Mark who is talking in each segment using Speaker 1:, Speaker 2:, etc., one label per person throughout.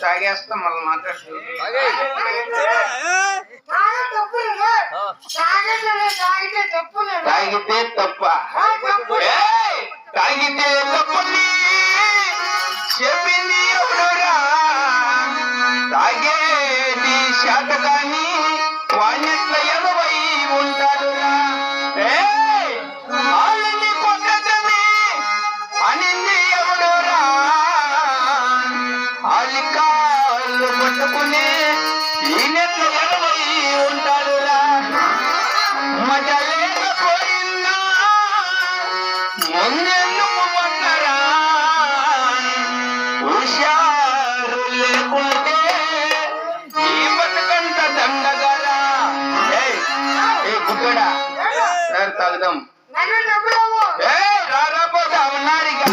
Speaker 1: తాగేస్తా మళ్ళీ మాట్లాడుతూ
Speaker 2: తాగే తప్పు లేదు. తాగేది తాగితే తప్పు.
Speaker 1: తాగితే తప్పని చెప్పింది ఎవడురా తాగేది శాత కానీ
Speaker 2: నన్ను నవ్వులేవు.
Speaker 1: ఏ రారా పోతా ఉన్నారిగా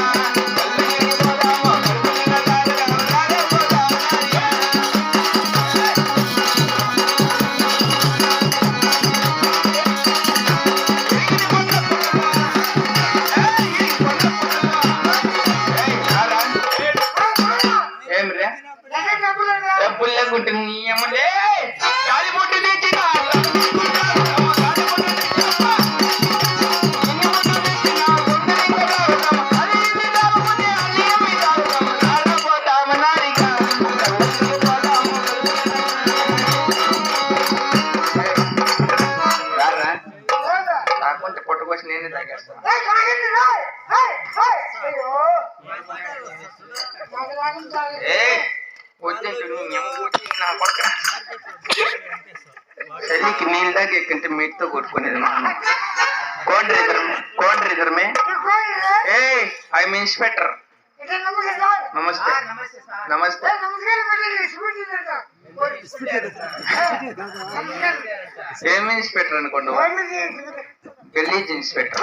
Speaker 1: చలికి నీళ్ళు దాకా ఎక్కంటే మీటితో కొట్టుకునేది మా అమ్మ కోండ్రి ఏ ఐఎమ్ ఇన్స్పెక్టర్. నమస్తే. నమస్తే. ఏం ఇన్స్పెక్టర్ అనుకోండి? గలీజ్ ఇన్స్పెక్టర్.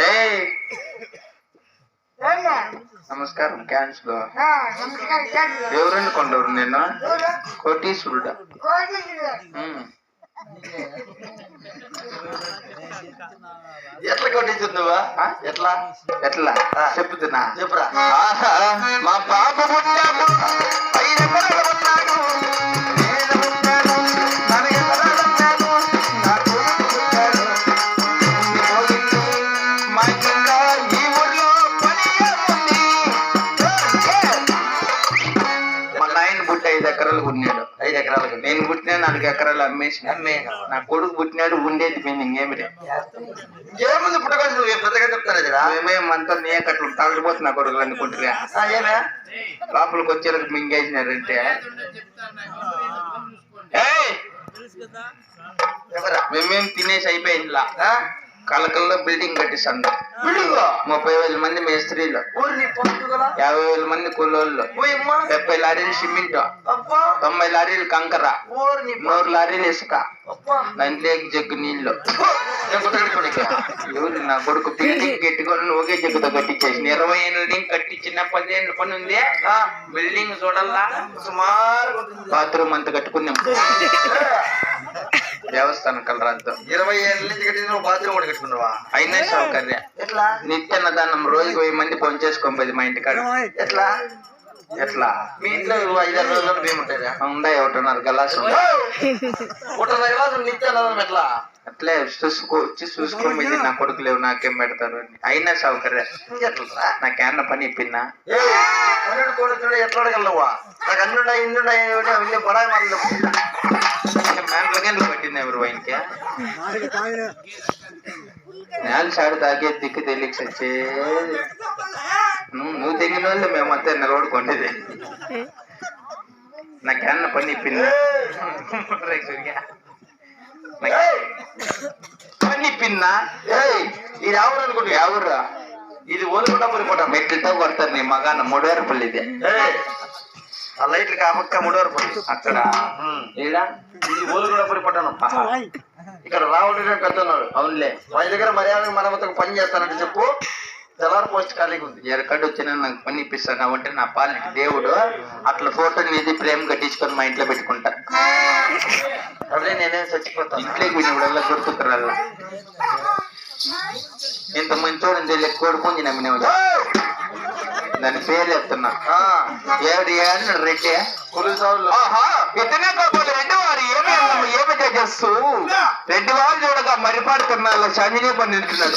Speaker 1: ఏ నమస్కారం క్యాన్సిల్
Speaker 2: ఆ, నమస్కారం, థాంక్యూ.
Speaker 1: ఎవరు అనుకుంటారు నేను? కోటీశ్వరుడా.
Speaker 3: ఎట్లా కొట్టించుందివా? ఎట్లా
Speaker 1: ఎట్లా. చెప్పుతున్నా
Speaker 3: చెప్పురా
Speaker 1: ఆహా, మా పాప
Speaker 3: ఎకరాలకు.
Speaker 1: నేను పుట్టిన నాలుగు ఎకరాలు అమ్మేసి
Speaker 3: అమ్మేనా?
Speaker 1: నా కొడుకు పుట్టినాడు ఉండేది మీనింగ్ ఏమిటి
Speaker 3: ఏముంది పుట్టకొని నువ్వు పెద్దగా చెప్తారా జరా
Speaker 1: మేమేమంతా నీ కట్లు తగలిపోతున్నా నా కొడుకులు అనుకుంటున్నా
Speaker 3: ఏమే?
Speaker 1: లోపలికి వచ్చేలకు మింగేసినారంటే మేమేం తినేసి అయిపోయిందిలా? కలకల్లో బిల్డింగ్ కట్టిస్తాను ముప్పై వేల మంది మేస్త్రీలు. యాభై వేల మంది కూలోళ్ళు.
Speaker 3: పోయమ్మా
Speaker 1: డెబ్బై లారీలు సిమెంట్. తొంభై లారీలు కంకర. నూరు లారీలు ఇసుక. దాంట్లోకి జగ్గు
Speaker 3: నీళ్ళు.
Speaker 1: ఎవరు నా కొడుకు బిల్డింగ్ కట్టుకొని ఒకే జగ్గుతో కట్టించేసి ఇరవై ఏళ్ళ కట్టించిన పదిహేను పని ఉంది. బిల్డింగ్ చూడల్లా.
Speaker 3: సుమారు.
Speaker 1: బాత్రూమ్ అంతా కట్టుకున్నాం. దేవస్థానం కలరాద్దాం.
Speaker 3: ఇరవై ఏళ్ళ నుంచి కట్టి నువ్వు బాత్రూమ్ కూడా కట్టుకున్నావా?
Speaker 1: అయినా సౌకర్యం.
Speaker 3: ఎట్లా?
Speaker 1: నిత్యాన్నదానం రోజుకి వెయ్యి మంది పనిచేసుకోం పది మా ఇంటికాడ.
Speaker 3: ఎట్లా?
Speaker 1: ఎట్లా?
Speaker 3: మీ ఇంట్లో ఐదారు రోజులు మేము ఉంటాయా
Speaker 1: ఉందా ఒకటిన్నర గలాస్ ఉంది
Speaker 3: రోజు నిత్యానందం ఎట్లా?
Speaker 1: అట్లే చూసుకో వచ్చి చూసుకో ఇది నా కొడుకు లేవు నాకేం పెడతారు అని. అయినా సౌకర్యం.
Speaker 3: ఎట్లా
Speaker 1: నాకేమన్నా పని ఇప్పిందా
Speaker 3: అన్నుడు కోడుతుడు ఎట్లా అడగలవా నాకు అన్నుడా ఇందుడా ఏమిటి అవి బడాయి మాటలు
Speaker 1: మ్యాంట్ల గంటలు పట్టింది ఎవరు ఆయనకి నేల సాడు తాగే దిక్కు తెలియక సచ్చే నువ్వు నువ్వు తెగిన వాళ్ళు మేమంతా నిలబడుకోండి నాకేమన్నా పని ఇప్పిందా రేయ్ సూర్య. నాకు- పని ఇప్పిందా
Speaker 3: ఏయ్ ఇది ఎవరు అనుకుంటు
Speaker 1: ఎవరు
Speaker 3: ఇది ఓలుకుండా పోయిపోతాం
Speaker 1: మెట్లతో కొడతారు నీ మగాన్న మూడువేల పల్లి ఇది
Speaker 3: ఆ లైట్లు కాపక్క మూడోరు పడి
Speaker 1: అక్కడ
Speaker 3: ఇది పోయిపోతాను
Speaker 1: ఆహా.
Speaker 3: ఇక్కడ రావుడు పెద్ద ఉన్నాడు.
Speaker 1: అవునులే.
Speaker 3: వారి దగ్గర మర్యాద మనమతో పని చేస్తానంటే చెప్పు. తెల్లారి పోస్ట్ ఖాళీగా ఉంది.
Speaker 1: ఎరకడ్డు వచ్చినా నాకు పని ఇప్పిస్తాను అంటే నా పాలిటి దేవుడు అట్లా ఫోటో నిధి ప్రేమ కట్టించుకొని మా ఇంట్లో పెట్టుకుంటా.
Speaker 3: అదే నేనేం చచ్చిపోతాను.
Speaker 1: ఇంట్లోకి పోయినప్పుడల్లా దొరుకుతారు ఇంత మంచి చూడండి ఎక్కువ పుంజి నమ్మిన! దాని పేరు చెప్తున్నా.
Speaker 3: ఆ,
Speaker 1: ఏడు ఏడు రెడ్డి ఆహా ఇతనే రెడ్డి వారు ఏమి ఏమి చేస్తూ రెడ్డి వారు చూడగా మరిపాడుతున్నారు సంజనీ పని నింటున్నాడు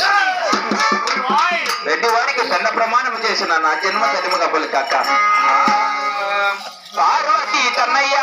Speaker 1: రెడ్డి వారికి దండ ప్రమాణం చేసిన నా జన్మ తదిమ కబులు కాక. పార్వతీ తన్నయ్య.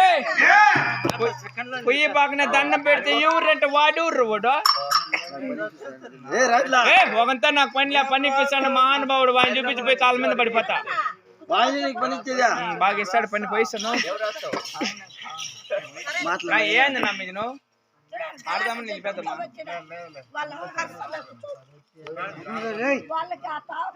Speaker 4: ఏయ్! పొయ్యి పక్కన దండం పెడితే ఎవరంటే వాడు ఊర్రు వాడు? ఏ ఒకంతా నాకు పని లే పని ఇప్పిస్తాడు మహానుభావుడు వాడిని చూపించి పోయి కాళ్ళ మీద పడిపోతా. బాగా ఇస్తాడు పని పోయిస్తాను. ఏంది నా మీద నువ్వు? ఆడదామని నిలిపేద్దామా
Speaker 2: వాళ్ళకి ఆ తాత